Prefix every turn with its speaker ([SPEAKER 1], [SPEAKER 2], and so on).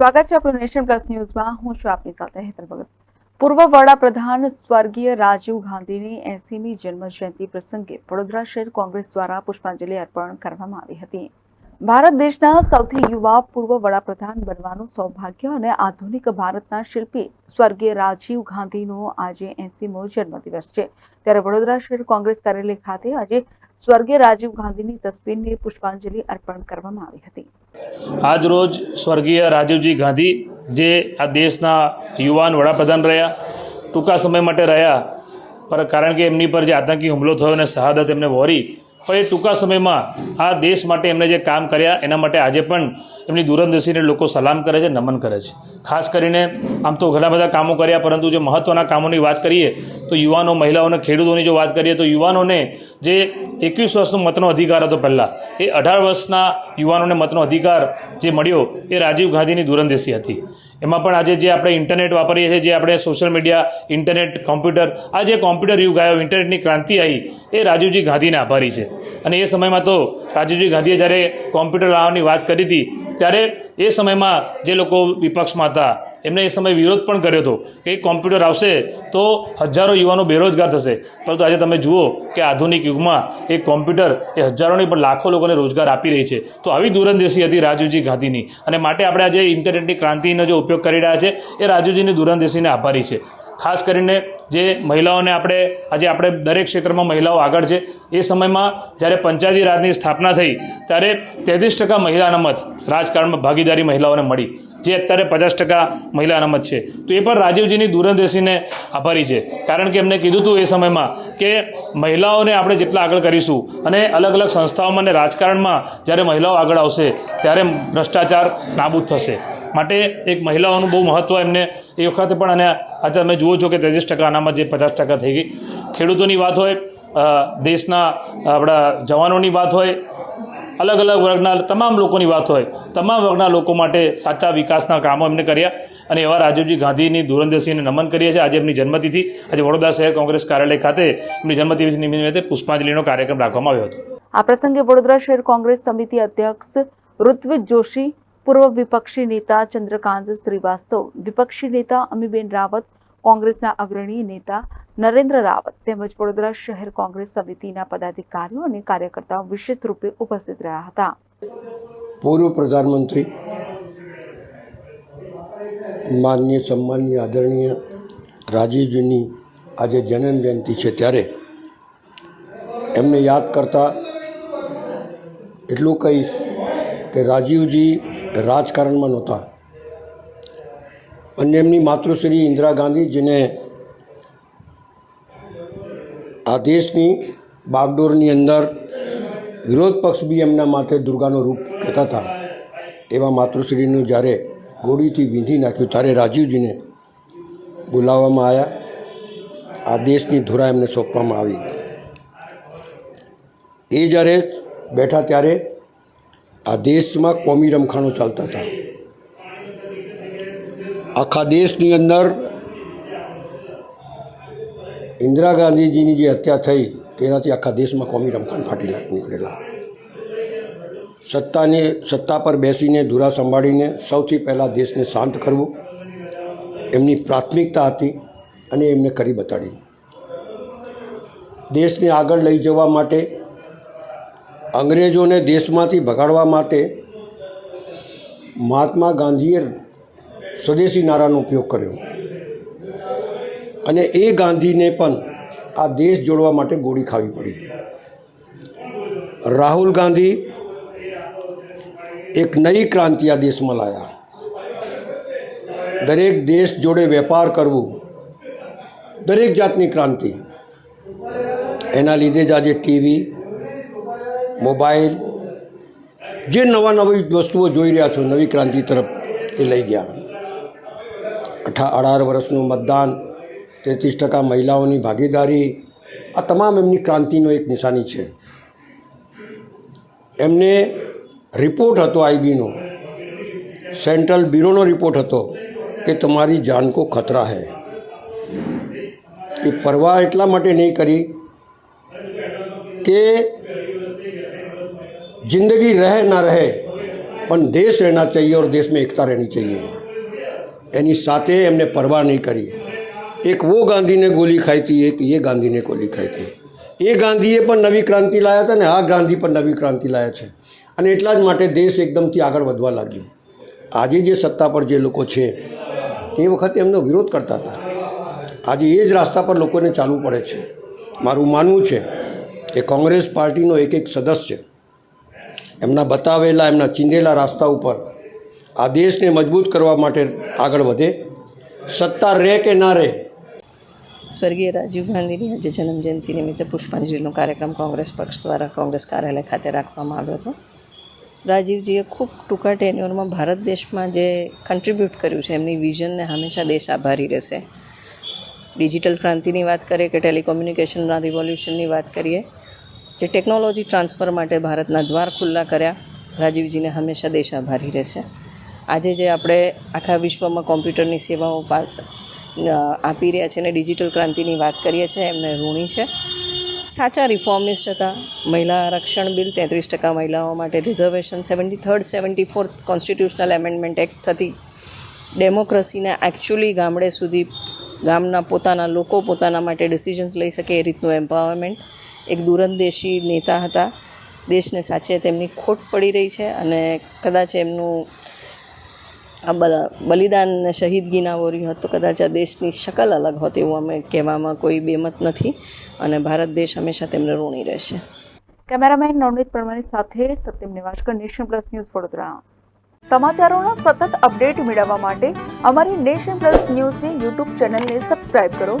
[SPEAKER 1] સ્વાગત છે આપણું નેશન પ્લસ ન્યૂઝમાં. હું છું આપની સાથે હેતર ભગત. પૂર્વ વડાપ્રધાન સ્વર્ગીય રાજીવ ગાંધીની એસીમી જન્મ જયંતિ પ્રસંગે વડોદરા શહેર કોંગ્રેસ દ્વારા પુષ્પાંજલિ અર્પણ કરવામાં આવી હતી. ભારત દેશના સૌથી યુવા પૂર્વ વડાપ્રધાન બનવાનું સૌભાગ્ય અને આધુનિક ભારતના શિલ્પી સ્વર્ગીય રાજીવ ગાંધીનો આજે એસીમો જન્મદિવસ છે. ત્યારે વડોદરા શહેર કોંગ્રેસ કાર્યાલય ખાતે આજે સ્વર્ગીય રાજીવ ગાંધીની તસવીરને પુષ્પાંજલિ અર્પણ કરવામાં આવી હતી.
[SPEAKER 2] આજ રોજ સ્વર્ગીય રાજીવજી ગાંધી જે આ દેશના યુવાન વડાપ્રધાન રહ્યા, ટૂંકા સમય માટે રહ્યા, પર કારણ કે એમની પર જે આતંકી હુમલો થયો અને શહાદત એમને વહોરી પણ એ ટૂંકા સમયમાં આ દેશ માટે એમણે જે કામ કર્યા, એના માટે આજે પણ એમની દૂરંદેશીને લોકો સલામ કરે છે, નમન કરે છે. ખાસ કરીને આમ તો ઘણા બધા કામો કર્યા, પરંતુ જે મહત્ત્વના કામોની વાત કરીએ, તો યુવાનો, મહિલાઓને, ખેડૂતોની જો વાત કરીએ, તો યુવાનોને જે એકવીસ વર્ષનો મતનો અધિકાર હતો પહેલાં, એ અઢાર વર્ષના યુવાનોને મતનો અધિકાર જે મળ્યો, એ રાજીવ ગાંધીની દૂરંદેશી હતી. એમાં પણ આજે જે આપણે ઇન્ટરનેટ વાપરીએ છીએ, જે આપણે સોશિયલ મીડિયા ઇન્ટરનેટ કોમ્પ્યુટર આ જે કોમ્પ્યુટર યુગ આવ્યો ઇન્ટરનેટની ક્રાંતિ આવી, એ રાજીવજી ગાંધીને આભારી છે. અને એ સમયમાં તો રાજીવજી ગાંધીએ જ્યારે કોમ્પ્યુટર લાવવાની વાત કરી હતી ત્યારે એ સમયમાં જે લોકો વિપક્ષમાં હતા એમને એ સમયે વિરોધ પણ કર્યો હતો કે કોમ્પ્યુટર આવશે તો હજારો યુવાનો બેરોજગાર થશે. પરંતુ આજે તમે જુઓ કે આધુનિક યુગમાં એ કોમ્પ્યુટર એ હજારો નહીં, પણ લાખો લોકોને રોજગાર આપી રહી છે. તો આવી દૂરંદેશી હતી રાજુજી ગાંધીની. અને માટે આપણે આજે ઇન્ટરનેટની ક્રાંતિનો જે ઉપયોગ કરી રહ્યા છે, એ રાજુજીની દૂરંદેશીને આભારી છે. ખાસ કરીને જે મહિલાઓને આપણે, આજે આપણે દરેક ક્ષેત્રમાં મહિલાઓ આગળ છે, એ સમયમાં જ્યારે પંચાયતી રાજની સ્થાપના થઈ, ત્યારે તેત્રીસ ટકા મહિલા મત રાજકારણમાં ભાગીદારી મહિલાઓને મળી, જે અત્યારે પચાસ ટકા મહિલા અનામત છે. તો એ પણ રાજીવજીની દૂરંદેશીને આભારી છે. કારણ કે એમને કીધું હતું એ સમયમાં કે મહિલાઓને આપણે જેટલા આગળ કરીશું અને અલગ અલગ સંસ્થાઓમાં અને રાજકારણમાં જ્યારે મહિલાઓ આગળ આવશે, ત્યારે ભ્રષ્ટાચાર નાબૂદ થશે. માટે એક મહિલાઓનું બહુ મહત્ત્વ એમને એ વખતે પણ અને આજે તમે જુઓ છો કે તેત્રીસ ટકા અનામત જે પચાસ ટકા થઈ ગઈ. ખેડૂતોની વાત હોય દેશના આપણા જવાનોની વાત હોય, અલગ અલગ વર્ગના તમામ લોકોની વાત હોય, તમામ વર્ગના લોકો માટે સાચા વિકાસના કામો એમને કર્યા અને એવા રાજીવજી ગાંધીની દૂરંદેશીને નમન કરીએ છીએ. આજે એમની જન્મતિથિ, આજે વડોદરા શહેર કોંગ્રેસ કાર્યાલય ખાતે એમની જન્મતિથિ નિમિત્તે પુષ્પાંજલિનો કાર્યક્રમ રાખવામાં આવ્યો હતો.
[SPEAKER 1] આ પ્રસંગે વડોદરા શહેર કોંગ્રેસ સમિતિ અધ્યક્ષ ઋત્વિજ જોશી પૂર્વ વિપક્ષી નેતા ચંદ્રકાંત શ્રીવાસ્તવ, વિપક્ષી નેતા અમીબેન રાવત, કોંગ્રેસના અગ્રણી નેતા નરેન્દ્ર રાવત તેમજ વડોદરા શહેર કોંગ્રેસ સમિતિના પદાધિકારીઓ અને કાર્યકર્તાઓ વિશેષ રૂપે ઉપસ્થિત રહ્યા હતા.
[SPEAKER 3] પૂર્વ પ્રધાનમંત્રી, માનનીય સન્માનીય આદરણીય રાજીવજીની આજે જન્મ જયંતિ છે ત્યારે એમને યાદ કરતા એટલું કહીશ કે રાજીવજી રાજકારણમાં નહોતા. અને એમની માતૃશ્રી ઇન્દિરા ગાંધી, જેને આ દેશની બાગડોરની અંદર વિરોધ પક્ષ બી એમના માટે દુર્ગાનું રૂપ કહેતા હતા, એવા માતૃશ્રીનું જ્યારે ગોળીથી વીંધી નાખ્યું, ત્યારે રાજીવજીને બોલાવવામાં આવ્યા. આ દેશની ધુરા એમને સોંપવામાં આવી. એ જ્યારે બેઠા ત્યારે આ દેશમાં કોમી રમખાણો ચાલતા હતા. આખા દેશની અંદર ઇન્દિરા ગાંધીજીની જે હત્યા થઈ, તેનાથી આખા દેશમાં કોમી રમખાણ ફાટી નીકળેલા. સત્તાને, સત્તા પર બેસીને ધુરા સંભાળીને સૌથી પહેલાં દેશને શાંત કરવું, એમની પ્રાથમિકતા હતી અને એમને કરી બતાડી. દેશને આગળ લઈ જવા માટે અંગ્રેજોને દેશમાંથી ભગાડવા માટે મહાત્મા ગાંધીએ સ્વદેશી નારાનો ઉપયોગ કર્યો. અને એ ગાંધીને પણ આ દેશ જોડવા માટે ગોળી ખાવી પડી. રાહુલ ગાંધી એક નવી ક્રાંતિ આ દેશમાં લાયા. દરેક દેશ જોડે વેપાર કરવું, દરેક જાતની ક્રાંતિ. એના લીધે જ આજે ટીવી મોબાઈલ, જે નવા નવી વસ્તુઓ જોઈ રહ્યા છો, નવી ક્રાંતિ તરફ એ લઈ ગયા. અઠા, અઢાર વર્ષનું મતદાન, તેત્રીસ ટકા મહિલાઓની ભાગીદારી, આ તમામ એમની ક્રાંતિનો એક નિશાની છે. એમને રિપોર્ટ હતો આઈબીનો, સેન્ટ્રલ બ્યુરોનો રિપોર્ટ હતો કે તમારી જાન કો ખતરા હૈ. એ પરવા એટલા માટે નહીં કરી કે જિંદગી રહે ના રહે પણ દેશ રહેના चाहिए और देश में एकता रहनी चाहिए એની સાથે એમને પરવા નહીં કરી એક વો ગાંધીને ગોલી ખાઈ હતી એક એ ગાંધીને ગોલી ખાઈ હતી એ ગાંધીએ પણ નવી ક્રાંતિ લાવ્યા હતા ને આ ગાંધી પણ નવી ક્રાંતિ લાવ્યા છે અને એટલા જ માટે દેશ એકદમથી આગળ વધવા લાગ્યો આજે જે સત્તા પર જે લોકો છે તે વખતે એમનો વિરોધ કરતા હતા આજે એ જ રસ્તા પર લોકોને ચાલવું પડે છે મારું માનવું છે કે કોંગ્રેસ પાર્ટીનો એક એક સદસ્ય એમના બતાવેલા, એમના ચીંધેલા રસ્તા ઉપર આ દેશને મજબૂત કરવા માટે આગળ વધે. સત્તા રહે કે ના રહે?
[SPEAKER 4] સ્વર્ગીય રાજીવ ગાંધીની આજે જન્મજયંતિ નિમિત્તે પુષ્પાંજલિનો કાર્યક્રમ કોંગ્રેસ પક્ષ દ્વારા કોંગ્રેસ કાર્યાલય ખાતે રાખવામાં આવ્યો હતો. રાજીવજીએ ખૂબ ટૂંકા ટેન્યુઅરમાં ભારત દેશમાં જે કન્ટ્રીબ્યુટ કર્યું છે, એમની વિઝનને હંમેશા દેશ આભારી રહેશે. ડિજિટલ ક્રાંતિની વાત કરીએ કે ટેલિકોમ્યુનિકેશનના રિવોલ્યુશનની વાત કરીએ જે ટેકનોલોજી ટ્રાન્સફર માટે ભારતના દ્વાર ખુલ્લા કર્યા, રાજીવજીને હંમેશા દેશ આભારી રહેશે. આજે જે આપણે આખા વિશ્વમાં કોમ્પ્યુટરની સેવાઓ આપી રહ્યા છે અને ડિજિટલ ક્રાંતિની વાત કરીએ છીએ, એમને ઋણી છે. સાચા રિફોર્મિસ્ટ હતા. મહિલા આરક્ષણ બિલ તેત્રીસ ટકા મહિલાઓ માટે, reservation seventy third seventy fourth constitutional amendment act થતી. ડેમોક્રેસીને એકચ્યુઅલી ગામડે સુધી ગામના પોતાના લોકો પોતાના માટે ડિસિઝન્સ લઈ શકે એ રીતનું એમ્પાવરમેન્ટ એક દૂરંદેશી નેતા હતા. દેશને સાચે તેમની ખોટ પડી રહી છે અને કદાચ એમનું આ બલ- બલિદાન અને શહીદગી ના વોરી હોત તો કદાચ આ દેશની શકલ અલગ હોત એવું અમે કહેવામાં કોઈ બેમત નથી અને ભારત દેશ હંમેશા તેમને ઋણી રહેશે.
[SPEAKER 1] કેમેરામેન નવનીત પરમાણી સાથે Satyam Nivaskar nation plus news Vadodara. સમાચારોના સતત અપડેટ મેળવવા માટે અમારી નેશન પ્લસ ન્યૂઝની યુટ્યુબ ચેનલને સબસ્ક્રાઇબ કરો